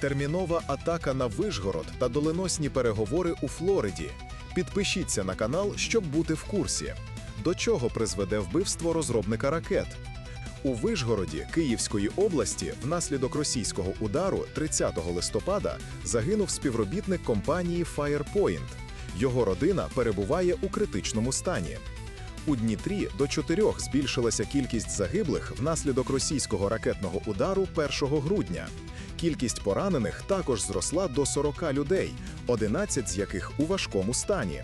Термінова атака на Вишгород та доленосні переговори у Флориді. Підпишіться на канал, щоб бути в курсі. До чого призведе вбивство розробника ракет? У Вишгороді Київської області внаслідок російського удару 30 листопада загинув співробітник компанії Firepoint. Його родина перебуває у критичному стані. У Дніпрі до чотирьох збільшилася кількість загиблих внаслідок російського ракетного удару 1 грудня. Кількість поранених також зросла до 40 людей, 11 з яких у важкому стані.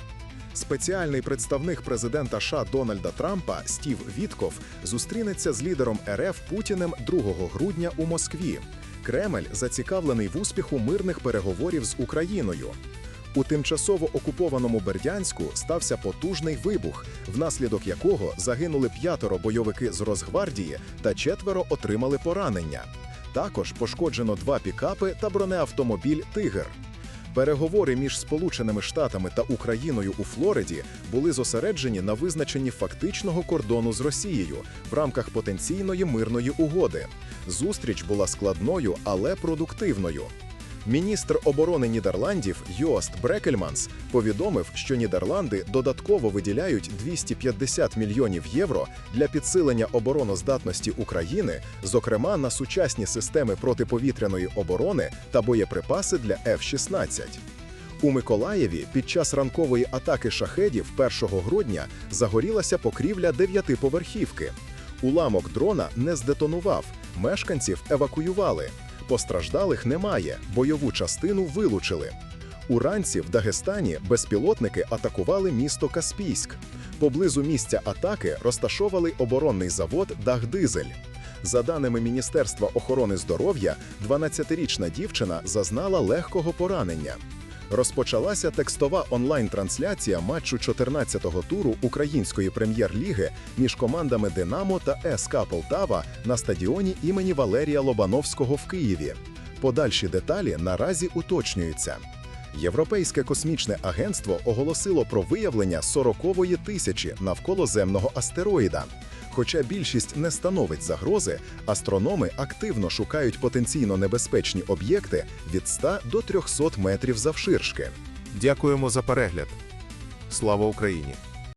Спеціальний представник президента США Дональда Трампа Стів Вітков зустрінеться з лідером РФ Путіним 2 грудня у Москві. Кремль зацікавлений в успіху мирних переговорів з Україною. У тимчасово окупованому Бердянську стався потужний вибух, внаслідок якого загинули п'ятеро бойовики з Росгвардії та четверо отримали поранення. Також пошкоджено два пікапи та бронеавтомобіль Тигр. Переговори між Сполученими Штатами та Україною у Флориді були зосереджені на визначенні фактичного кордону з Росією в рамках потенційної мирної угоди. Зустріч була складною, але продуктивною. Міністр оборони Нідерландів Йост Брекельманс повідомив, що Нідерланди додатково виділяють 250 мільйонів євро для підсилення обороноздатності України, зокрема на сучасні системи протиповітряної оборони та боєприпаси для F-16. У Миколаєві під час ранкової атаки шахедів 1 грудня загорілася покрівля дев'ятиповерхівки. Уламок дрона не здетонував, мешканців евакуювали. Постраждалих немає, бойову частину вилучили. Уранці в Дагестані безпілотники атакували місто Каспійськ. Поблизу місця атаки розташовали оборонний завод Дагдизель. За даними Міністерства охорони здоров'я, 12-річна дівчина зазнала легкого поранення. Розпочалася текстова онлайн-трансляція матчу 14-го туру української прем'єр-ліги між командами Динамо та СК Полтава на стадіоні імені Валерія Лобановського в Києві. Подальші деталі наразі уточнюються. Європейське космічне агентство оголосило про виявлення 40-ї тисячі навколоземного астероїда. Хоча більшість не становить загрози, астрономи активно шукають потенційно небезпечні об'єкти від 100 до 300 метрів завширшки. Дякуємо за перегляд. Слава Україні!